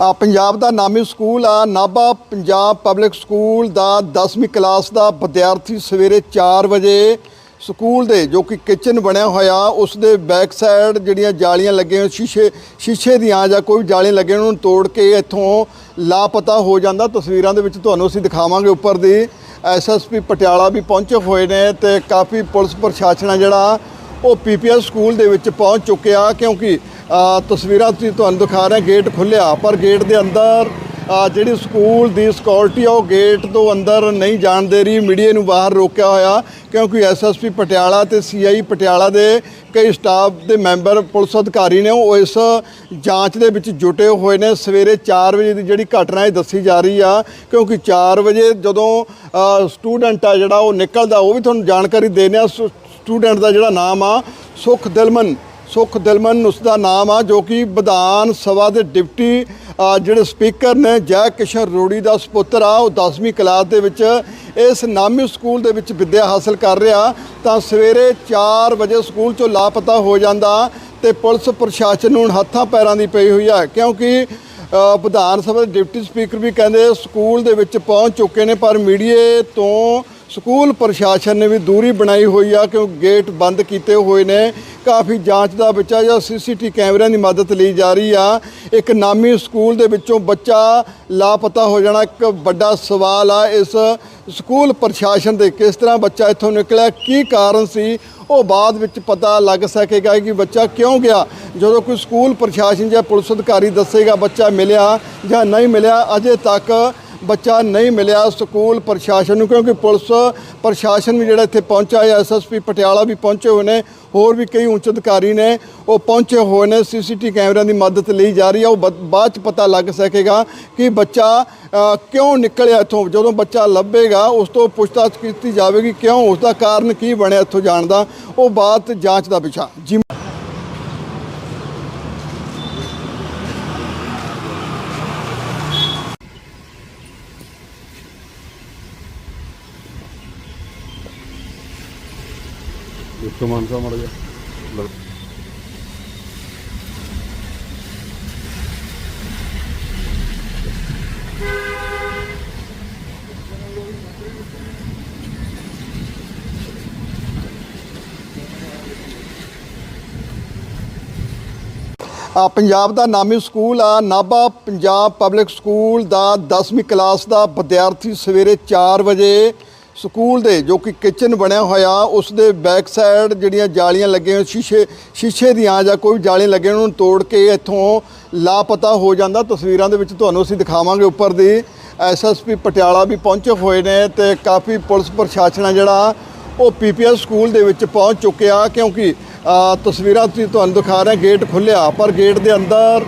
ਆ, ਪੰਜਾਬ ਦਾ ਨਾਮੀ ਸਕੂਲ ਆ, ਨਾਭਾ ਪੰਜਾਬ ਪਬਲਿਕ ਸਕੂਲ ਦਾ 10ਵੀਂ ਕਲਾਸ ਦਾ ਵਿਦਿਆਰਥੀ ਸਵੇਰੇ 4 ਵਜੇ ਸਕੂਲ ਦੇ, ਜੋ ਕਿ ਕਿਚਨ ਬਣਿਆ ਹੋਇਆ, ਉਸ ਦੇ ਬੈਕ ਸਾਈਡ ਜਿਹੜੀਆਂ ਜਾਲੀਆਂ ਲੱਗੀਆਂ ਸ਼ੀਸ਼ੇ ਸ਼ੀਸ਼ੇ ਦੀਆਂ ਜਾਂ ਕੋਈ ਵੀ ਜਾਲੀਆਂ ਲੱਗੀਆਂ ਉਹਨਾਂ ਨੂੰ ਤੋੜ ਕੇ ਇੱਥੋਂ ਲਾਪਤਾ ਹੋ ਜਾਂਦਾ। ਤਸਵੀਰਾਂ ਦੇ ਵਿੱਚ ਤੁਹਾਨੂੰ ਅਸੀਂ ਦਿਖਾਵਾਂਗੇ ਉੱਪਰ ਦੀ। ਐਸਐਸਪੀ ਪਟਿਆਲਾ ਵੀ ਪਹੁੰਚੇ ਹੋਏ ਨੇ ਤੇ ਕਾਫੀ ਪੁਲਿਸ ਪ੍ਰਸ਼ਾਸਨ ਆ ਜਿਹੜਾ, ਉਹ ਪੀਪੀਐਸ ਸਕੂਲ ਦੇ ਵਿੱਚ ਪਹੁੰਚ ਚੁੱਕਿਆ, ਕਿਉਂਕਿ ਤਸਵੀਰਾਂ ਤੁਸੀਂ ਤੁਹਾਨੂੰ ਦਿਖਾ ਰਹੇ ਗੇਟ ਖੁੱਲਿਆ ਪਰ ਗੇਟ ਦੇ ਅੰਦਰ ਜਿਹੜੀ ਸਕੂਲ ਦੀ ਸਿਕਿਉਰਿਟੀ ਆ, ਉਹ ਗੇਟ ਤੋਂ ਅੰਦਰ ਨਹੀਂ ਜਾਣ ਦੇ ਰਹੀ, ਮੀਡੀਆ ਨੂੰ ਬਾਹਰ ਰੋਕਿਆ ਹੋਇਆ, ਕਿਉਂਕਿ ਐਸਐਸਪੀ ਪਟਿਆਲਾ ਤੇ ਸੀਆਈ ਪਟਿਆਲਾ ਦੇ ਕਈ ਸਟਾਫ ਦੇ ਮੈਂਬਰ, ਪੁਲਿਸ ਅਧਿਕਾਰੀ ਨੇ ਉਹ ਇਸ ਜਾਂਚ ਦੇ ਵਿੱਚ ਜੁਟੇ ਹੋਏ ਨੇ। ਸਵੇਰੇ 4 ਵਜੇ ਦੀ ਜਿਹੜੀ ਘਟਨਾ ਇਹ ਦੱਸੀ ਜਾ ਰਹੀ ਆ, ਕਿਉਂਕਿ 4 ਵਜੇ ਜਦੋਂ ਸਟੂਡੈਂਟ ਆ ਜਿਹੜਾ ਉਹ ਨਿਕਲਦਾ, ਉਹ ਵੀ ਤੁਹਾਨੂੰ ਜਾਣਕਾਰੀ ਦੇਣੇ ਆ ਸਟੂਡੈਂਟ ਦਾ ਜਿਹੜਾ ਨਾਮ ਆ ਸੁਖ ਦਿਲਮਨ ਸੁਖ ਦਿਲਮਨ ਉਸ ਦਾ ਨਾਮ ਆ, ਜੋ ਕਿ ਵਿਧਾਨ ਸਭਾ ਦੇ ਡਿਪਟੀ ਜਿਹੜੇ ਸਪੀਕਰ ਨੇ, ਜੈ ਕਿਸ਼ਨ ਰੋੜੀ ਦਾ ਸੁਪੁੱਤਰ ਆ, ਉਹ 10ਵੀਂ ਕਲਾਸ ਦੇ ਵਿੱਚ ਇਸ ਨਾਮੀ ਸਕੂਲ ਦੇ ਵਿੱਚ ਵਿੱਦਿਆ ਹਾਸਲ ਕਰ ਰਿਹਾ। ਤਾਂ ਸਵੇਰੇ 4 ਵਜੇ ਸਕੂਲ ਚੋਂ ਲਾਪਤਾ ਹੋ ਜਾਂਦਾ ਤੇ ਪੁਲਿਸ ਪ੍ਰਸ਼ਾਸਨ ਨੂੰ ਹੁਣ ਹੱਥਾਂ ਪੈਰਾਂ ਦੀ ਪਈ ਹੋਈ ਆ, ਕਿਉਂਕਿ ਵਿਧਾਨ ਸਭਾ ਦੇ ਡਿਪਟੀ ਸਪੀਕਰ ਵੀ ਕਹਿੰਦੇ ਸਕੂਲ ਦੇ ਵਿੱਚ ਪਹੁੰਚ ਚੁੱਕੇ ਨੇ, ਪਰ ਮੀਡੀਏ ਤੋਂ ਸਕੂਲ ਪ੍ਰਸ਼ਾਸਨ ਨੇ ਵੀ ਦੂਰੀ ਬਣਾਈ ਹੋਈ ਆ ਕਿਉਂ ਗੇਟ ਬੰਦ ਕੀਤੇ ਹੋਏ ਨੇ। ਕਾਫੀ ਜਾਂਚ ਦਾ ਬੱਚਾ ਜਾਂ ਸੀਸੀਟੀ ਕੈਮਰਿਆਂ ਦੀ ਮਦਦ ਲਈ ਜਾ ਰਹੀ ਆ। ਇੱਕ ਨਾਮੀ ਸਕੂਲ ਦੇ ਵਿੱਚੋਂ ਬੱਚਾ ਲਾਪਤਾ ਹੋ ਜਾਣਾ ਇੱਕ ਵੱਡਾ ਸਵਾਲ ਆ। ਇਸ ਸਕੂਲ ਪ੍ਰਸ਼ਾਸਨ ਦੇ ਕਿਸ ਤਰ੍ਹਾਂ ਬੱਚਾ ਇੱਥੋਂ ਨਿਕਲਿਆ, ਕੀ ਕਾਰਨ ਸੀ, ਉਹ ਬਾਅਦ ਵਿੱਚ ਪਤਾ ਲੱਗ ਸਕੇਗਾ ਕਿ ਬੱਚਾ ਕਿਉਂ ਗਿਆ। ਜਦੋਂ ਕੋਈ ਸਕੂਲ ਪ੍ਰਸ਼ਾਸਨ ਜਾਂ ਪੁਲਿਸ ਅਧਿਕਾਰੀ ਦੱਸੇਗਾ ਬੱਚਾ ਮਿਲਿਆ ਜਾਂ ਨਹੀਂ ਮਿਲਿਆ, ਅਜੇ ਤੱਕ ਬੱਚਾ ਨਹੀਂ ਮਿਲਿਆ ਸਕੂਲ ਪ੍ਰਸ਼ਾਸਨ ਨੂੰ, ਕਿਉਂਕਿ ਪੁਲਿਸ ਪ੍ਰਸ਼ਾਸਨ ਵੀ ਜਿਹੜਾ ਇੱਥੇ ਪਹੁੰਚਾ ਹੈ ਐਸਐਸਪੀ ਪਟਿਆਲਾ ਵੀ ਪਹੁੰਚੇ ਹੋਏ ਨੇ, ਹੋਰ ਵੀ ਕਈ ਉੱਚ ਅਧਿਕਾਰੀ ਨੇ, ਉਹ ਪਹੁੰਚੇ ਹੋਏ ਨੇ ਸੀਸੀਟੀ ਕੈਮਰਿਆਂ ਦੀ ਮਦਦ ਲਈ ਜਾ ਰਹੀ ਹੈ। ਉਹ ਬ- ਬਾਅਦ ਚ ਪਤਾ ਲੱਗ ਸਕੇਗਾ ਕਿ ਬੱਚਾ ਕਿਉਂ ਨਿਕਲਿਆ ਇੱਥੋਂ, ਜਦੋਂ ਬੱਚਾ ਲੱਭੇਗਾ, ਉਸ ਤੋਂ ਪੁੱਛਤਾਛ ਕੀਤੀ ਜਾਵੇਗੀ ਕਿਉਂ ਉਸ ਦਾ ਕਾਰਨ ਕੀ ਬਣਿਆ ਇੱਥੋਂ ਜਾਣ ਦਾ, ਉਹ ਬਾਤ ਜਾਂਚ ਦਾ ਵਿਸ਼ਾ। ਜੀ ਦੇਖੋ ਮਾਨਸਾ ਮੜ ਜਾ ਆ ਪੰਜਾਬ ਦਾ ਨਾਮੀ ਸਕੂਲ ਆ, ਨਾਭਾ ਪੰਜਾਬ ਪਬਲਿਕ ਸਕੂਲ ਦਾ 10ਵੀਂ ਕਲਾਸ ਦਾ ਵਿਦਿਆਰਥੀ ਸਵੇਰੇ 4 ਵਜੇ ਸਕੂਲ ਦੇ ਜੋ ਕਿ ਕਿਚਨ ਬਣਿਆ ਹੋਇਆ ਉਸ ਦੇ ਬੈਕ ਸਾਈਡ ਜਿਹੜੀਆਂ ਜਾਲੀਆਂ ਲੱਗੀਆਂ ਹੋਈਆਂ, ਸ਼ੀਸ਼ੇ ਸ਼ੀਸ਼ੇ ਦੀਆਂ ਜਾਂ ਕੋਈ ਵੀ ਜਾਲੀਆਂ ਲੱਗੀਆਂ ਉਹਨਾਂ ਨੂੰ ਤੋੜ ਕੇ ਇੱਥੋਂ ਲਾਪਤਾ ਹੋ ਜਾਂਦਾ। ਤਸਵੀਰਾਂ ਦੇ ਵਿੱਚ ਤੁਹਾਨੂੰ ਅਸੀਂ ਦਿਖਾਵਾਂਗੇ ਉੱਪਰ ਦੀ। ਐਸਐਸਪੀ ਪਟਿਆਲਾ ਵੀ ਪਹੁੰਚੇ ਹੋਏ ਨੇ ਤੇ ਕਾਫੀ ਪੁਲਿਸ ਪ੍ਰਸ਼ਾਸਨ ਆ ਜਿਹੜਾ ਉਹ ਪੀਪੀਐਸ ਸਕੂਲ ਦੇ ਵਿੱਚ ਪਹੁੰਚ ਚੁੱਕਿਆ ਕਿਉਂਕਿ ਤਸਵੀਰਾਂ ਤੁਸੀਂ ਤੁਹਾਨੂੰ ਦਿਖਾ ਰਹੇ ਗੇਟ ਖੁੱਲਿਆ ਪਰ ਗੇਟ ਦੇ ਅੰਦਰ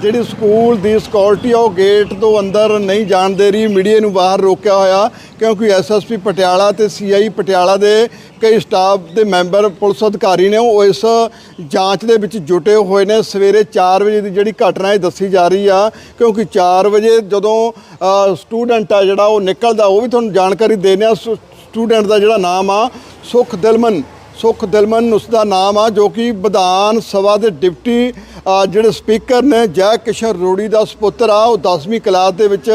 ਜਿਹੜੀ ਸਕੂਲ ਦੀ ਸਿਕਿਉਰਿਟੀ ਆ, ਉਹ ਗੇਟ ਤੋਂ ਅੰਦਰ ਨਹੀਂ ਜਾਣ ਦੇ ਰਹੀ, ਮੀਡੀਆ ਨੂੰ ਬਾਹਰ ਰੋਕਿਆ ਹੋਇਆ, ਕਿਉਂਕਿ ਐਸਐਸਪੀ ਪਟਿਆਲਾ ਤੇ ਸੀਆਈ ਪਟਿਆਲਾ ਦੇ ਕਈ ਸਟਾਫ ਦੇ ਮੈਂਬਰ ਪੁਲਿਸ ਅਧਿਕਾਰੀ ਨੇ ਉਹ ਇਸ ਜਾਂਚ ਦੇ ਵਿੱਚ ਜੁਟੇ ਹੋਏ ਨੇ। ਸਵੇਰੇ 4 ਵਜੇ ਦੀ ਜਿਹੜੀ ਘਟਨਾ ਇਹ ਦੱਸੀ ਜਾ ਰਹੀ ਆ, ਕਿਉਂਕਿ 4 ਵਜੇ ਜਦੋਂ ਸਟੂਡੈਂਟ ਆ ਜਿਹੜਾ ਉਹ ਨਿਕਲਦਾ, ਉਹ ਵੀ ਤੁਹਾਨੂੰ ਜਾਣਕਾਰੀ ਦੇਣੇ ਆ। ਸਟੂਡੈਂਟ ਦਾ ਜਿਹੜਾ ਨਾਮ ਆ ਸੁਖ ਦਿਲਮਨ ਸੁਖ ਦਿਲਮਨ ਉਸ ਦਾ ਨਾਮ ਆ, ਜੋ ਕਿ ਵਿਧਾਨ ਸਭਾ ਦੇ ਡਿਪਟੀ ਜਿਹੜੇ ਸਪੀਕਰ ਨੇ, ਜੈ ਕਿਸ਼ਨ ਰੋੜੀ ਦਾ ਸੁਪੁੱਤਰ ਆ, ਉਹ 10ਵੀਂ ਕਲਾਸ ਦੇ ਵਿੱਚ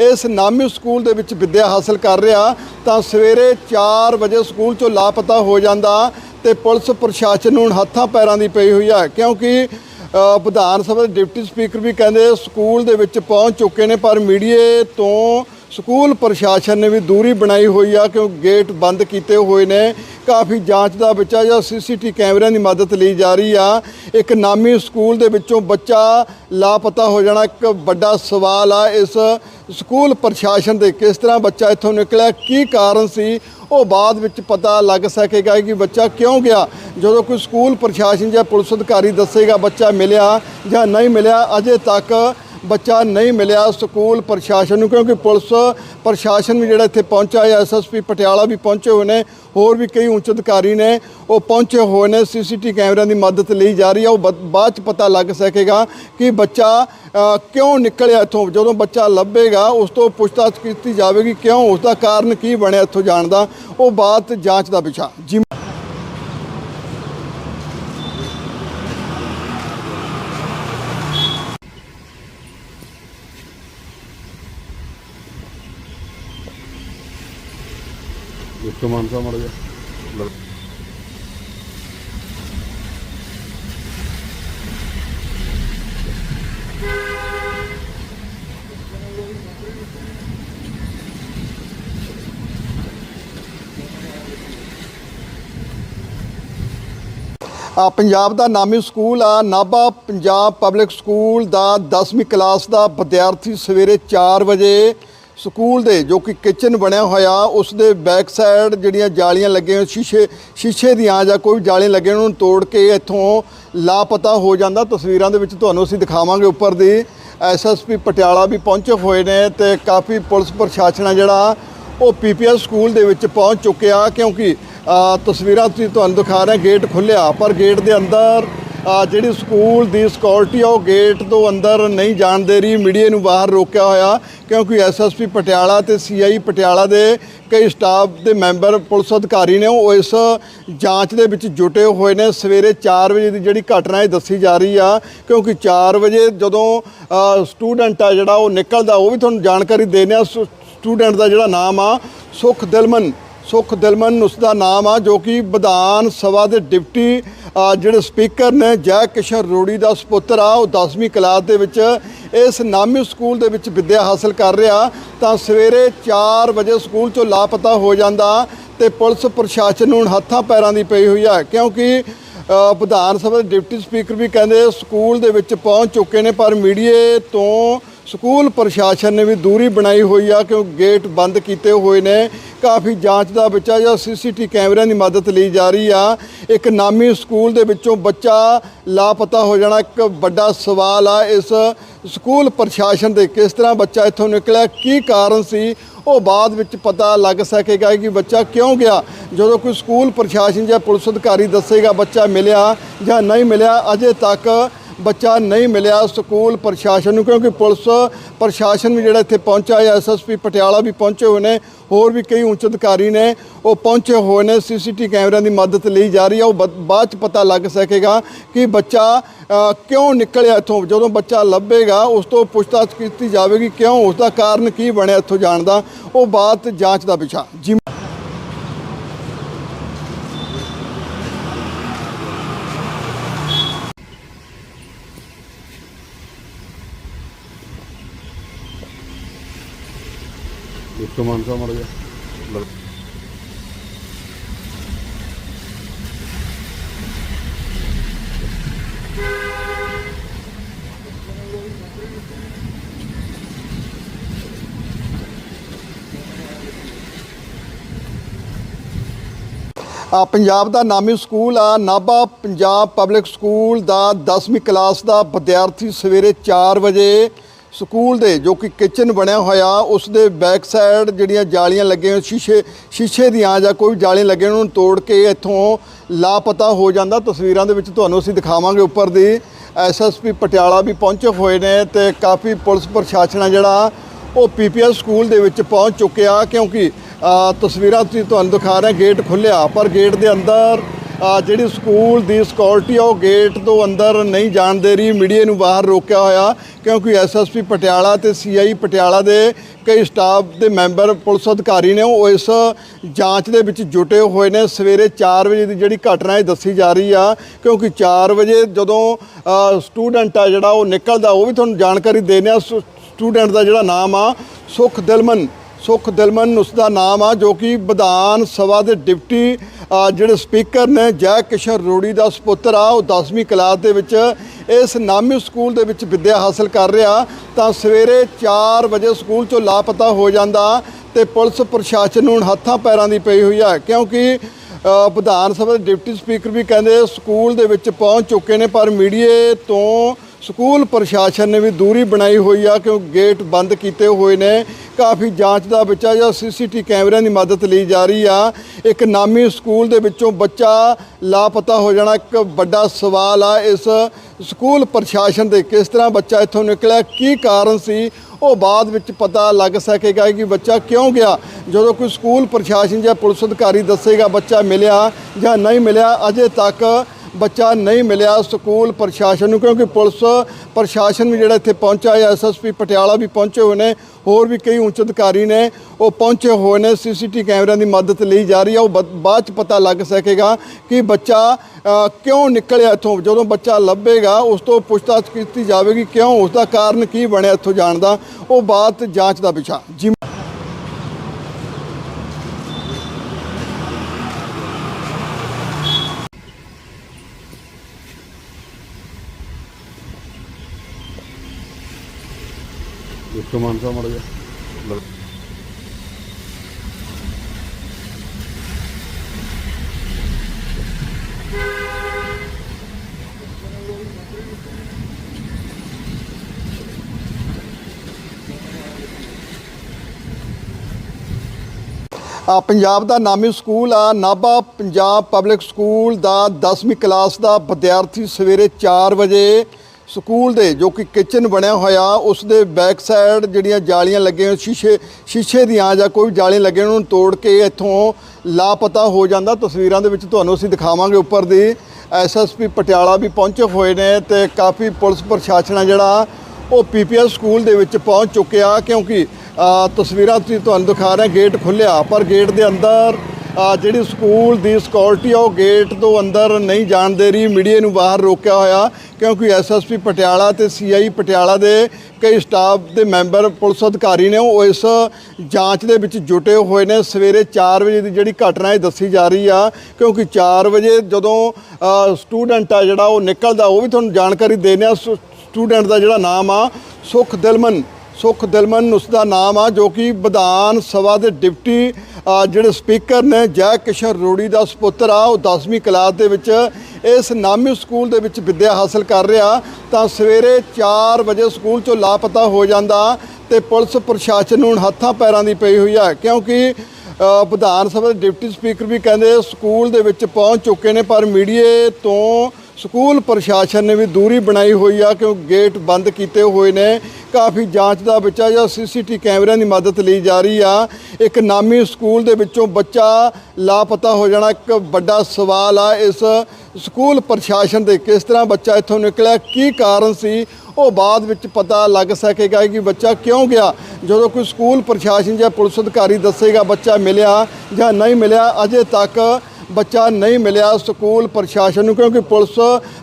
ਇਸ ਨਾਮੀ ਸਕੂਲ ਦੇ ਵਿੱਚ ਵਿੱਦਿਆ ਹਾਸਲ ਕਰ ਰਿਹਾ। ਤਾਂ ਸਵੇਰੇ 4 ਵਜੇ ਸਕੂਲ ਚੋਂ ਲਾਪਤਾ ਹੋ ਜਾਂਦਾ ਤੇ ਪੁਲਿਸ ਪ੍ਰਸ਼ਾਸਨ ਨੂੰ ਹੱਥਾਂ ਪੈਰਾਂ ਦੀ ਪਈ ਹੋਈ ਆ, ਕਿਉਂਕਿ ਵਿਧਾਨ ਸਭਾ ਦੇ ਡਿਪਟੀ ਸਪੀਕਰ ਵੀ ਕਹਿੰਦੇ ਸਕੂਲ ਦੇ ਵਿੱਚ ਪਹੁੰਚ ਚੁੱਕੇ ਨੇ, ਪਰ ਮੀਡੀਏ ਤੋਂ ਸਕੂਲ ਪ੍ਰਸ਼ਾਸਨ ਨੇ ਵੀ ਦੂਰੀ ਬਣਾਈ ਹੋਈ ਆ ਕਿਉਂ ਗੇਟ ਬੰਦ ਕੀਤੇ ਹੋਏ ਨੇ। ਕਾਫੀ ਜਾਂਚ ਦਾ ਬੱਚਾ ਜਾਂ ਸੀਸੀਟੀ ਕੈਮਰਿਆਂ ਦੀ ਮਦਦ ਲਈ ਜਾ ਰਹੀ ਆ। ਇੱਕ ਨਾਮੀ ਸਕੂਲ ਦੇ ਵਿੱਚੋਂ ਬੱਚਾ ਲਾਪਤਾ ਹੋ ਜਾਣਾ ਇੱਕ ਵੱਡਾ ਸਵਾਲ ਆ। ਇਸ ਸਕੂਲ ਪ੍ਰਸ਼ਾਸਨ ਦੇ ਕਿਸ ਤਰ੍ਹਾਂ ਬੱਚਾ ਇੱਥੋਂ ਨਿਕਲਿਆ, ਕੀ ਕਾਰਨ ਸੀ, ਉਹ ਬਾਅਦ ਵਿੱਚ ਪਤਾ ਲੱਗ ਸਕੇਗਾ ਕਿ ਬੱਚਾ ਕਿਉਂ ਗਿਆ। ਜਦੋਂ ਕੋਈ ਸਕੂਲ ਪ੍ਰਸ਼ਾਸਨ ਜਾਂ ਪੁਲਿਸ ਅਧਿਕਾਰੀ ਦੱਸੇਗਾ ਬੱਚਾ ਮਿਲਿਆ ਜਾਂ ਨਹੀਂ ਮਿਲਿਆ, ਅਜੇ ਤੱਕ ਬੱਚਾ ਨਹੀਂ ਮਿਲਿਆ ਸਕੂਲ ਪ੍ਰਸ਼ਾਸਨ ਨੂੰ, ਕਿਉਂਕਿ ਪੁਲਿਸ ਪ੍ਰਸ਼ਾਸਨ ਵੀ ਜਿਹੜਾ ਇੱਥੇ ਪਹੁੰਚਾ ਹੈ ਐਸਐਸਪੀ ਪਟਿਆਲਾ ਵੀ ਪਹੁੰਚੇ ਹੋਏ ਨੇ, ਹੋਰ ਵੀ ਕਈ ਉੱਚ ਅਧਿਕਾਰੀ ਨੇ, ਉਹ ਪਹੁੰਚੇ ਹੋਏ ਨੇ, ਸੀਸੀਟੀ ਕੈਮਰਿਆਂ ਦੀ ਮਦਦ ਲਈ ਜਾ ਰਹੀ ਹੈ ਉਹ ਬ- ਬਾਅਦ ਚ ਪਤਾ ਲੱਗ ਸਕੇਗਾ ਕਿ ਬੱਚਾ ਕਿਉਂ ਨਿਕਲਿਆ ਇੱਥੋਂ, ਜਦੋਂ ਬੱਚਾ ਲੱਭੇਗਾ, ਉਸ ਤੋਂ ਪੁੱਛਤਾਛ ਕੀਤੀ ਜਾਵੇਗੀ ਕਿਉਂ, ਉਸ ਦਾ ਕਾਰਨ ਕੀ ਬਣਿਆ ਇੱਥੋਂ ਜਾਣ ਦਾ, ਉਹ ਬਾਤ ਜਾਂਚ ਦਾ ਵਿਸ਼ਾ। ਜੀ ਮਾਨਸਾ ਮੜ ਜਾ ਆ ਪੰਜਾਬ ਦਾ ਨਾਮੀ ਸਕੂਲ ਆ ਨਾਭਾ ਪੰਜਾਬ ਪਬਲਿਕ ਸਕੂਲ ਦਾ 10ਵੀਂ ਕਲਾਸ ਦਾ ਵਿਦਿਆਰਥੀ ਸਵੇਰੇ 4 ਵਜੇ ਸਕੂਲ ਦੇ, ਜੋ ਕਿ ਕਿਚਨ ਬਣਿਆ ਹੋਇਆ, ਉਸ ਦੇ ਬੈਕ ਸਾਈਡ ਜਿਹੜੀਆਂ ਜਾਲੀਆਂ ਲੱਗੀਆਂ ਸ਼ੀਸ਼ੇ ਸ਼ੀਸ਼ੇ ਦੀਆਂ ਜਾਂ ਕੋਈ ਵੀ ਜਾਲੀਆਂ ਲੱਗੀਆਂ ਉਹਨਾਂ ਨੂੰ ਤੋੜ ਕੇ ਇੱਥੋਂ ਲਾਪਤਾ ਹੋ ਜਾਂਦਾ। ਤਸਵੀਰਾਂ ਦੇ ਵਿੱਚ ਤੁਹਾਨੂੰ ਅਸੀਂ ਦਿਖਾਵਾਂਗੇ ਉੱਪਰ ਦੀ। ਐਸਐਸਪੀ ਪਟਿਆਲਾ ਵੀ ਪਹੁੰਚੇ ਹੋਏ ਨੇ ਤੇ ਕਾਫੀ ਪੁਲਿਸ ਪ੍ਰਸ਼ਾਸਨ ਆ ਜਿਹੜਾ, ਉਹ ਪੀਪੀਐਸ ਸਕੂਲ ਦੇ ਵਿੱਚ ਪਹੁੰਚ ਚੁੱਕਿਆ, ਕਿਉਂਕਿ ਤਸਵੀਰਾਂ ਤੁਸੀਂ ਤੁਹਾਨੂੰ ਦਿਖਾ ਰਹੇ ਗੇਟ ਖੁੱਲਿਆ ਪਰ ਗੇਟ ਦੇ ਅੰਦਰ ਜਿਹੜੀ ਸਕੂਲ ਦੀ ਸਿਕਿਉਰਿਟੀ ਆ, ਉਹ ਗੇਟ ਤੋਂ ਅੰਦਰ ਨਹੀਂ ਜਾਣ ਦੇ ਰਹੀ, ਮੀਡੀਆ ਨੂੰ ਬਾਹਰ ਰੋਕਿਆ ਹੋਇਆ, ਕਿਉਂਕਿ ਐਸਐਸਪੀ ਪਟਿਆਲਾ ਤੇ ਸੀਆਈ ਪਟਿਆਲਾ ਦੇ ਕਈ ਸਟਾਫ ਦੇ ਮੈਂਬਰ ਪੁਲਿਸ ਅਧਿਕਾਰੀ ਨੇ ਉਹ ਇਸ ਜਾਂਚ ਦੇ ਵਿੱਚ ਜੁਟੇ ਹੋਏ ਨੇ। ਸਵੇਰੇ 4 ਵਜੇ ਦੀ ਜਿਹੜੀ ਘਟਨਾ ਇਹ ਦੱਸੀ ਜਾ ਰਹੀ ਆ, ਕਿਉਂਕਿ 4 ਵਜੇ ਜਦੋਂ ਸਟੂਡੈਂਟ ਆ ਜਿਹੜਾ ਉਹ ਨਿਕਲਦਾ, ਉਹ ਵੀ ਤੁਹਾਨੂੰ ਜਾਣਕਾਰੀ ਦੇਣੇ ਆ ਸਟੂਡੈਂਟ ਦਾ ਜਿਹੜਾ ਨਾਮ ਆ ਸੁਖ ਦਿਲਮਨ ਸੁਖ ਦਿਲਮਨ ਉਸ ਦਾ ਨਾਮ ਆ, ਜੋ ਕਿ ਵਿਧਾਨ ਸਭਾ ਦੇ ਡਿਪਟੀ ਜਿਹੜੇ ਸਪੀਕਰ ਨੇ, ਜੈ ਕਿਸ਼ਨ ਰੋੜੀ ਦਾ ਸੁਪੁੱਤਰ ਆ, ਉਹ 10ਵੀਂ ਕਲਾਸ ਦੇ ਵਿੱਚ ਇਸ ਨਾਮੀ ਸਕੂਲ ਦੇ ਵਿੱਚ ਵਿੱਦਿਆ ਹਾਸਲ ਕਰ ਰਿਹਾ। ਤਾਂ ਸਵੇਰੇ 4 ਵਜੇ ਸਕੂਲ ਚੋਂ ਲਾਪਤਾ ਹੋ ਜਾਂਦਾ ਤੇ ਪੁਲਿਸ ਪ੍ਰਸ਼ਾਸਨ ਨੂੰ ਹੁਣ ਹੱਥਾਂ ਪੈਰਾਂ ਦੀ ਪਈ ਹੋਈ ਆ, ਕਿਉਂਕਿ ਵਿਧਾਨ ਸਭਾ ਦੇ ਡਿਪਟੀ ਸਪੀਕਰ ਵੀ ਕਹਿੰਦੇ ਸਕੂਲ ਦੇ ਵਿੱਚ ਪਹੁੰਚ ਚੁੱਕੇ ਨੇ, ਪਰ ਮੀਡੀਏ ਤੋਂ ਸਕੂਲ ਪ੍ਰਸ਼ਾਸਨ ਨੇ ਵੀ ਦੂਰੀ ਬਣਾਈ ਹੋਈ ਆ ਕਿਉਂ ਗੇਟ ਬੰਦ ਕੀਤੇ ਹੋਏ ਨੇ। ਕਾਫੀ ਜਾਂਚ ਦਾ ਬੱਚਾ ਜਾਂ ਸੀਸੀਟੀ ਕੈਮਰਿਆਂ ਦੀ ਮਦਦ ਲਈ ਜਾ ਰਹੀ ਆ। ਇੱਕ ਨਾਮੀ ਸਕੂਲ ਦੇ ਵਿੱਚੋਂ ਬੱਚਾ ਲਾਪਤਾ ਹੋ ਜਾਣਾ ਇੱਕ ਵੱਡਾ ਸਵਾਲ ਆ। ਇਸ ਸਕੂਲ ਪ੍ਰਸ਼ਾਸਨ ਦੇ ਕਿਸ ਤਰ੍ਹਾਂ ਬੱਚਾ ਇੱਥੋਂ ਨਿਕਲਿਆ, ਕੀ ਕਾਰਨ ਸੀ, ਉਹ ਬਾਅਦ ਵਿੱਚ ਪਤਾ ਲੱਗ ਸਕੇਗਾ ਕਿ ਬੱਚਾ ਕਿਉਂ ਗਿਆ। ਜਦੋਂ ਕੋਈ ਸਕੂਲ ਪ੍ਰਸ਼ਾਸਨ ਜਾਂ ਪੁਲਿਸ ਅਧਿਕਾਰੀ ਦੱਸੇਗਾ ਬੱਚਾ ਮਿਲਿਆ ਜਾਂ ਨਹੀਂ ਮਿਲਿਆ, ਅਜੇ ਤੱਕ ਬੱਚਾ ਨਹੀਂ ਮਿਲਿਆ ਸਕੂਲ ਪ੍ਰਸ਼ਾਸਨ ਨੂੰ, ਕਿਉਂਕਿ ਪੁਲਿਸ ਪ੍ਰਸ਼ਾਸਨ ਵੀ ਜਿਹੜਾ ਇੱਥੇ ਪਹੁੰਚਾ ਹੈ ਐਸਐਸਪੀ ਪਟਿਆਲਾ ਵੀ ਪਹੁੰਚੇ ਹੋਏ ਨੇ, ਹੋਰ ਵੀ ਕਈ ਉੱਚ ਅਧਿਕਾਰੀ ਨੇ, ਉਹ ਪਹੁੰਚੇ ਹੋਏ ਨੇ ਸੀਸੀਟੀ ਕੈਮਰਿਆਂ ਦੀ ਮਦਦ ਲਈ ਜਾ ਰਹੀ ਹੈ। ਉਹ ਬ- ਬਾਅਦ ਚ ਪਤਾ ਲੱਗ ਸਕੇਗਾ ਕਿ ਬੱਚਾ ਕਿਉਂ ਨਿਕਲਿਆ ਇੱਥੋਂ, ਜਦੋਂ ਬੱਚਾ ਲੱਭੇਗਾ, ਉਸ ਤੋਂ ਪੁੱਛਤਾਛ ਕੀਤੀ ਜਾਵੇਗੀ ਕਿਉਂ ਉਸ ਦਾ ਕਾਰਨ ਕੀ ਬਣਿਆ ਇੱਥੋਂ ਜਾਣ ਦਾ, ਉਹ ਬਾਤ ਜਾਂਚ ਦਾ ਵਿਸ਼ਾ। ਜੀ ਇੱਕ ਮਾਨਸਾ ਮੜ ਜਾ। ਆ ਪੰਜਾਬ ਦਾ ਨਾਮੀ ਸਕੂਲ ਆ, ਨਾਭਾ ਪੰਜਾਬ ਪਬਲਿਕ ਸਕੂਲ ਦਾ 10ਵੀਂ ਕਲਾਸ ਦਾ ਵਿਦਿਆਰਥੀ ਸਵੇਰੇ 4 ਵਜੇ ਸਕੂਲ ਦੇ ਜੋ ਕਿ ਕਿਚਨ ਬਣਿਆ ਹੋਇਆ ਉਸ ਦੇ ਬੈਕ ਸਾਈਡ ਜਿਹੜੀਆਂ ਜਾਲੀਆਂ ਲੱਗੀਆਂ ਹੋਈਆਂ, ਸ਼ੀਸ਼ੇ ਸ਼ੀਸ਼ੇ ਦੀਆਂ ਜਾਂ ਕੋਈ ਵੀ ਜਾਲੀਆਂ ਲੱਗੀਆਂ ਉਹਨਾਂ ਨੂੰ ਤੋੜ ਕੇ ਇੱਥੋਂ ਲਾਪਤਾ ਹੋ ਜਾਂਦਾ। ਤਸਵੀਰਾਂ ਦੇ ਵਿੱਚ ਤੁਹਾਨੂੰ ਅਸੀਂ ਦਿਖਾਵਾਂਗੇ ਉੱਪਰ ਦੀ। ਐਸਐਸਪੀ ਪਟਿਆਲਾ ਵੀ ਪਹੁੰਚੇ ਹੋਏ ਨੇ ਤੇ ਕਾਫੀ ਪੁਲਿਸ ਪ੍ਰਸ਼ਾਸਨ ਆ ਜਿਹੜਾ ਉਹ ਪੀਪੀਐਸ ਸਕੂਲ ਦੇ ਵਿੱਚ ਪਹੁੰਚ ਚੁੱਕਿਆ ਕਿਉਂਕਿ ਤਸਵੀਰਾਂ ਤੁਸੀਂ ਤੁਹਾਨੂੰ ਦਿਖਾ ਰਹੇ ਗੇਟ ਖੁੱਲਿਆ ਪਰ ਗੇਟ ਦੇ ਅੰਦਰ ਜਿਹੜੀ ਸਕੂਲ ਦੀ ਸਿਕਿਉਰਿਟੀ ਆ, ਉਹ ਗੇਟ ਤੋਂ ਅੰਦਰ ਨਹੀਂ ਜਾਣ ਦੇ ਰਹੀ ਮੀਡੀਆ ਨੂੰ ਬਾਹਰ ਰੋਕਿਆ ਹੋਇਆ, ਕਿਉਂਕਿ ਐਸਐਸਪੀ ਪਟਿਆਲਾ ਤੇ ਸੀਆਈ ਪਟਿਆਲਾ ਦੇ ਕਈ ਸਟਾਫ ਦੇ ਮੈਂਬਰ ਪੁਲਿਸ ਅਧਿਕਾਰੀ ਨੇ ਉਹ ਇਸ ਜਾਂਚ ਦੇ ਵਿੱਚ ਜੁਟੇ ਹੋਏ ਨੇ। ਸਵੇਰੇ 4 ਵਜੇ ਦੀ ਜਿਹੜੀ ਘਟਨਾ ਇਹ ਦੱਸੀ ਜਾ ਰਹੀ ਆ, ਕਿਉਂਕਿ 4 ਵਜੇ ਜਦੋਂ ਸਟੂਡੈਂਟ ਆ ਜਿਹੜਾ ਉਹ ਨਿਕਲਦਾ, ਉਹ ਵੀ ਤੁਹਾਨੂੰ ਜਾਣਕਾਰੀ ਦੇਣੇ ਆ। ਸਟੂਡੈਂਟ ਦਾ ਜਿਹੜਾ ਨਾਮ ਆ ਸੁਖ ਦਿਲਮਨ ਸੁਖ ਦਿਲਮਨ ਉਸ ਦਾ ਨਾਮ ਆ, ਜੋ ਕਿ ਵਿਧਾਨ ਸਭਾ ਦੇ ਡਿਪਟੀ ਜਿਹੜੇ ਸਪੀਕਰ ਨੇ ਜੈ ਕਿਸ਼ਨ ਰੋੜੀ ਦਾ ਸੁਪੁੱਤਰ ਆ, ਉਹ 10ਵੀਂ ਕਲਾਸ ਦੇ ਵਿੱਚ ਇਸ ਨਾਮੀ ਸਕੂਲ ਦੇ ਵਿੱਚ ਵਿੱਦਿਆ ਹਾਸਲ ਕਰ ਰਿਹਾ। ਤਾਂ ਸਵੇਰੇ 4 ਵਜੇ ਸਕੂਲ ਚੋਂ ਲਾਪਤਾ ਹੋ ਜਾਂਦਾ ਤੇ ਪੁਲਿਸ ਪ੍ਰਸ਼ਾਸਨ ਨੂੰ ਹੁਣ ਹੱਥਾਂ ਪੈਰਾਂ ਦੀ ਪਈ ਹੋਈ ਆ, ਕਿਉਂਕਿ ਵਿਧਾਨ ਸਭਾ ਦੇ ਡਿਪਟੀ ਸਪੀਕਰ ਵੀ ਕਹਿੰਦੇ ਸਕੂਲ ਦੇ ਵਿੱਚ ਪਹੁੰਚ ਚੁੱਕੇ ਨੇ, ਪਰ ਮੀਡੀਏ ਤੋਂ ਸਕੂਲ ਪ੍ਰਸ਼ਾਸਨ ਨੇ ਵੀ ਦੂਰੀ ਬਣਾਈ ਹੋਈ ਆ ਕਿਉਂ ਗੇਟ ਬੰਦ ਕੀਤੇ ਹੋਏ ਨੇ। ਕਾਫੀ ਜਾਂਚ ਦਾ ਬੱਚਾ ਜਾਂ ਸੀਸੀਟੀ ਕੈਮਰਿਆਂ ਦੀ ਮਦਦ ਲਈ ਜਾ ਰਹੀ ਆ। ਇੱਕ ਨਾਮੀ ਸਕੂਲ ਦੇ ਵਿੱਚੋਂ ਬੱਚਾ ਲਾਪਤਾ ਹੋ ਜਾਣਾ ਇੱਕ ਵੱਡਾ ਸਵਾਲ ਆ। ਇਸ ਸਕੂਲ ਪ੍ਰਸ਼ਾਸਨ ਦੇ ਕਿਸ ਤਰ੍ਹਾਂ ਬੱਚਾ ਇੱਥੋਂ ਨਿਕਲਿਆ, ਕੀ ਕਾਰਨ ਸੀ, ਉਹ ਬਾਅਦ ਵਿੱਚ ਪਤਾ ਲੱਗ ਸਕੇਗਾ ਕਿ ਬੱਚਾ ਕਿਉਂ ਗਿਆ। ਜਦੋਂ ਕੋਈ ਸਕੂਲ ਪ੍ਰਸ਼ਾਸਨ ਜਾਂ ਪੁਲਿਸ ਅਧਿਕਾਰੀ ਦੱਸੇਗਾ ਬੱਚਾ ਮਿਲਿਆ ਜਾਂ ਨਹੀਂ ਮਿਲਿਆ, ਅਜੇ ਤੱਕ ਬੱਚਾ ਨਹੀਂ ਮਿਲਿਆ ਸਕੂਲ ਪ੍ਰਸ਼ਾਸਨ ਨੂੰ, ਕਿਉਂਕਿ ਪੁਲਿਸ ਪ੍ਰਸ਼ਾਸਨ ਵੀ ਜਿਹੜਾ ਇੱਥੇ ਪਹੁੰਚਾ ਹੈ ਐਸਐਸਪੀ ਪਟਿਆਲਾ ਵੀ ਪਹੁੰਚੇ ਹੋਏ ਨੇ, ਹੋਰ ਵੀ ਕਈ ਉੱਚ ਅਧਿਕਾਰੀ ਨੇ, ਉਹ ਪਹੁੰਚੇ ਹੋਏ ਨੇ, ਸੀਸੀਟੀ ਕੈਮਰਿਆਂ ਦੀ ਮਦਦ ਲਈ ਜਾ ਰਹੀ ਹੈ ਉਹ ਬ- ਬਾਅਦ ਚ ਪਤਾ ਲੱਗ ਸਕੇਗਾ ਕਿ ਬੱਚਾ ਕਿਉਂ ਨਿਕਲਿਆ ਇੱਥੋਂ, ਜਦੋਂ ਬੱਚਾ ਲੱਭੇਗਾ, ਉਸ ਤੋਂ ਪੁੱਛਤਾਛ ਕੀਤੀ ਜਾਵੇਗੀ ਕਿਉਂ, ਉਸ ਦਾ ਕਾਰਨ ਕੀ ਬਣਿਆ ਇੱਥੋਂ ਜਾਣ ਦਾ, ਉਹ ਬਾਤ ਜਾਂਚ ਦਾ ਵਿਸ਼ਾ। ਜੀ ਦੇਖੋ ਮਾਨਸਾ ਮੜ ਜਾ ਆ ਪੰਜਾਬ ਦਾ ਨਾਮੀ ਸਕੂਲ ਆ, ਨਾਭਾ ਪੰਜਾਬ ਪਬਲਿਕ ਸਕੂਲ ਦਾ 10ਵੀਂ ਕਲਾਸ ਦਾ ਵਿਦਿਆਰਥੀ ਸਵੇਰੇ 4 ਵਜੇ ਸਕੂਲ ਦੇ, ਜੋ ਕਿ ਕਿਚਨ ਬਣਿਆ ਹੋਇਆ, ਉਸ ਦੇ ਬੈਕ ਸਾਈਡ ਜਿਹੜੀਆਂ ਜਾਲੀਆਂ ਲੱਗੀਆਂ ਸ਼ੀਸ਼ੇ ਸ਼ੀਸ਼ੇ ਦੀਆਂ ਜਾਂ ਕੋਈ ਵੀ ਜਾਲੀਆਂ ਲੱਗੀਆਂ ਉਹਨਾਂ ਨੂੰ ਤੋੜ ਕੇ ਇੱਥੋਂ ਲਾਪਤਾ ਹੋ ਜਾਂਦਾ। ਤਸਵੀਰਾਂ ਦੇ ਵਿੱਚ ਤੁਹਾਨੂੰ ਅਸੀਂ ਦਿਖਾਵਾਂਗੇ ਉੱਪਰ ਦੀ। ਐਸਐਸਪੀ ਪਟਿਆਲਾ ਵੀ ਪਹੁੰਚੇ ਹੋਏ ਨੇ ਤੇ ਕਾਫੀ ਪੁਲਿਸ ਪ੍ਰਸ਼ਾਸਨ ਆ ਜਿਹੜਾ, ਉਹ ਪੀਪੀਐਸ ਸਕੂਲ ਦੇ ਵਿੱਚ ਪਹੁੰਚ ਚੁੱਕਿਆ, ਕਿਉਂਕਿ ਤਸਵੀਰਾਂ ਤੁਸੀਂ ਤੁਹਾਨੂੰ ਦਿਖਾ ਰਹੇ ਗੇਟ ਖੁੱਲਿਆ ਪਰ ਗੇਟ ਦੇ ਅੰਦਰ ਜਿਹੜੀ ਸਕੂਲ ਦੀ ਸਿਕਿਉਰਿਟੀ ਆ, ਉਹ ਗੇਟ ਤੋਂ ਅੰਦਰ ਨਹੀਂ ਜਾਣ ਦੇ ਰਹੀ, ਮੀਡੀਆ ਨੂੰ ਬਾਹਰ ਰੋਕਿਆ ਹੋਇਆ, ਕਿਉਂਕਿ ਐਸਐਸਪੀ ਪਟਿਆਲਾ ਤੇ ਸੀਆਈ ਪਟਿਆਲਾ ਦੇ ਕਈ ਸਟਾਫ ਦੇ ਮੈਂਬਰ ਪੁਲਿਸ ਅਧਿਕਾਰੀ ਨੇ ਉਹ ਇਸ ਜਾਂਚ ਦੇ ਵਿੱਚ ਜੁਟੇ ਹੋਏ ਨੇ। ਸਵੇਰੇ 4 ਵਜੇ ਦੀ ਜਿਹੜੀ ਘਟਨਾ ਇਹ ਦੱਸੀ ਜਾ ਰਹੀ ਆ, ਕਿਉਂਕਿ 4 ਵਜੇ ਜਦੋਂ ਸਟੂਡੈਂਟ ਆ ਜਿਹੜਾ ਉਹ ਨਿਕਲਦਾ, ਉਹ ਵੀ ਤੁਹਾਨੂੰ ਜਾਣਕਾਰੀ ਦੇਣੇ ਆ। ਸਟੂਡੈਂਟ ਦਾ ਜਿਹੜਾ ਨਾਮ ਆ ਸੁਖ ਦਿਲਮਨ ਸੁਖ ਦਿਲਮਨ ਉਸ ਦਾ ਨਾਮ ਆ, ਜੋ ਕਿ ਵਿਧਾਨ ਸਭਾ ਦੇ ਡਿਪਟੀ ਜਿਹੜੇ ਸਪੀਕਰ ਨੇ, ਜੈ ਕਿਸ਼ਨ ਰੋੜੀ ਦਾ ਸੁਪੁੱਤਰ ਆ, ਉਹ 10ਵੀਂ ਕਲਾਸ ਦੇ ਵਿੱਚ ਇਸ ਨਾਮੀ ਸਕੂਲ ਦੇ ਵਿੱਚ ਵਿੱਦਿਆ ਹਾਸਲ ਕਰ ਰਿਹਾ। ਤਾਂ ਸਵੇਰੇ 4 ਵਜੇ ਸਕੂਲ ਚੋਂ ਲਾਪਤਾ ਹੋ ਜਾਂਦਾ ਤੇ ਪੁਲਿਸ ਪ੍ਰਸ਼ਾਸਨ ਨੂੰ ਹੁਣ ਹੱਥਾਂ ਪੈਰਾਂ ਦੀ ਪਈ ਹੋਈ ਆ, ਕਿਉਂਕਿ ਵਿਧਾਨ ਸਭਾ ਦੇ ਡਿਪਟੀ ਸਪੀਕਰ ਵੀ ਕਹਿੰਦੇ ਸਕੂਲ ਦੇ ਵਿੱਚ ਪਹੁੰਚ ਚੁੱਕੇ ਨੇ, ਪਰ ਮੀਡੀਏ ਤੋਂ ਸਕੂਲ ਪ੍ਰਸ਼ਾਸਨ ਨੇ ਵੀ ਦੂਰੀ ਬਣਾਈ ਹੋਈ ਆ ਕਿਉਂ ਗੇਟ ਬੰਦ ਕੀਤੇ ਹੋਏ ਨੇ। ਕਾਫੀ ਜਾਂਚ ਦਾ ਬੱਚਾ ਜਾਂ ਸੀਸੀਟੀ ਕੈਮਰਿਆਂ ਦੀ ਮਦਦ ਲਈ ਜਾ ਰਹੀ ਆ। ਇੱਕ ਨਾਮੀ ਸਕੂਲ ਦੇ ਵਿੱਚੋਂ ਬੱਚਾ ਲਾਪਤਾ ਹੋ ਜਾਣਾ ਇੱਕ ਵੱਡਾ ਸਵਾਲ ਆ। ਇਸ ਸਕੂਲ ਪ੍ਰਸ਼ਾਸਨ ਦੇ ਕਿਸ ਤਰ੍ਹਾਂ ਬੱਚਾ ਇੱਥੋਂ ਨਿਕਲਿਆ, ਕੀ ਕਾਰਨ ਸੀ, ਉਹ ਬਾਅਦ ਵਿੱਚ ਪਤਾ ਲੱਗ ਸਕੇਗਾ ਕਿ ਬੱਚਾ ਕਿਉਂ ਗਿਆ। ਜਦੋਂ ਕੋਈ ਸਕੂਲ ਪ੍ਰਸ਼ਾਸਨ ਜਾਂ ਪੁਲਿਸ ਅਧਿਕਾਰੀ ਦੱਸੇਗਾ ਬੱਚਾ ਮਿਲਿਆ ਜਾਂ ਨਹੀਂ ਮਿਲਿਆ, ਅਜੇ ਤੱਕ ਬੱਚਾ ਨਹੀਂ ਮਿਲਿਆ ਸਕੂਲ ਪ੍ਰਸ਼ਾਸਨ ਨੂੰ, ਕਿਉਂਕਿ ਪੁਲਿਸ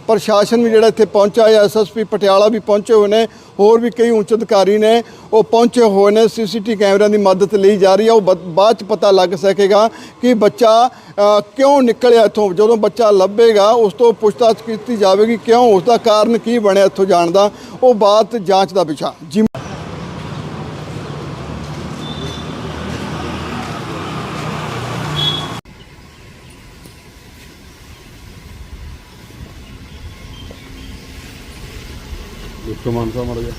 ਪ੍ਰਸ਼ਾਸਨ ਵੀ ਜਿਹੜਾ ਇੱਥੇ ਪਹੁੰਚਾ ਹੈ ਐਸਐਸਪੀ ਪਟਿਆਲਾ ਵੀ ਪਹੁੰਚੇ ਹੋਏ ਨੇ, ਹੋਰ ਵੀ ਕਈ ਉੱਚ ਅਧਿਕਾਰੀ ਨੇ, ਉਹ ਪਹੁੰਚੇ ਹੋਏ ਨੇ ਸੀਸੀਟੀ ਕੈਮਰਿਆਂ ਦੀ ਮਦਦ ਲਈ ਜਾ ਰਹੀ ਹੈ। ਉਹ ਬ- ਬਾਅਦ ਚ ਪਤਾ ਲੱਗ ਸਕੇਗਾ ਕਿ ਬੱਚਾ ਕਿਉਂ ਨਿਕਲਿਆ ਇੱਥੋਂ, ਜਦੋਂ ਬੱਚਾ ਲੱਭੇਗਾ, ਉਸ ਤੋਂ ਪੁੱਛਤਾਛ ਕੀਤੀ ਜਾਵੇਗੀ ਕਿਉਂ ਉਸ ਦਾ ਕਾਰਨ ਕੀ ਬਣਿਆ ਇੱਥੋਂ ਜਾਣ ਦਾ, ਉਹ ਬਾਤ ਜਾਂਚ ਦਾ ਵਿਸ਼ਾ। ਜੀ ਦੇਖੋ ਮਾਨਸਾ ਮੜ ਜਾ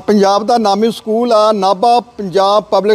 ਪੰਜਾਬ ਦਾ ਨਾਮੀ ਸਕੂਲ ਆ ਨਾਭਾ ਪੰਜਾਬ ਪਬਲਿਕ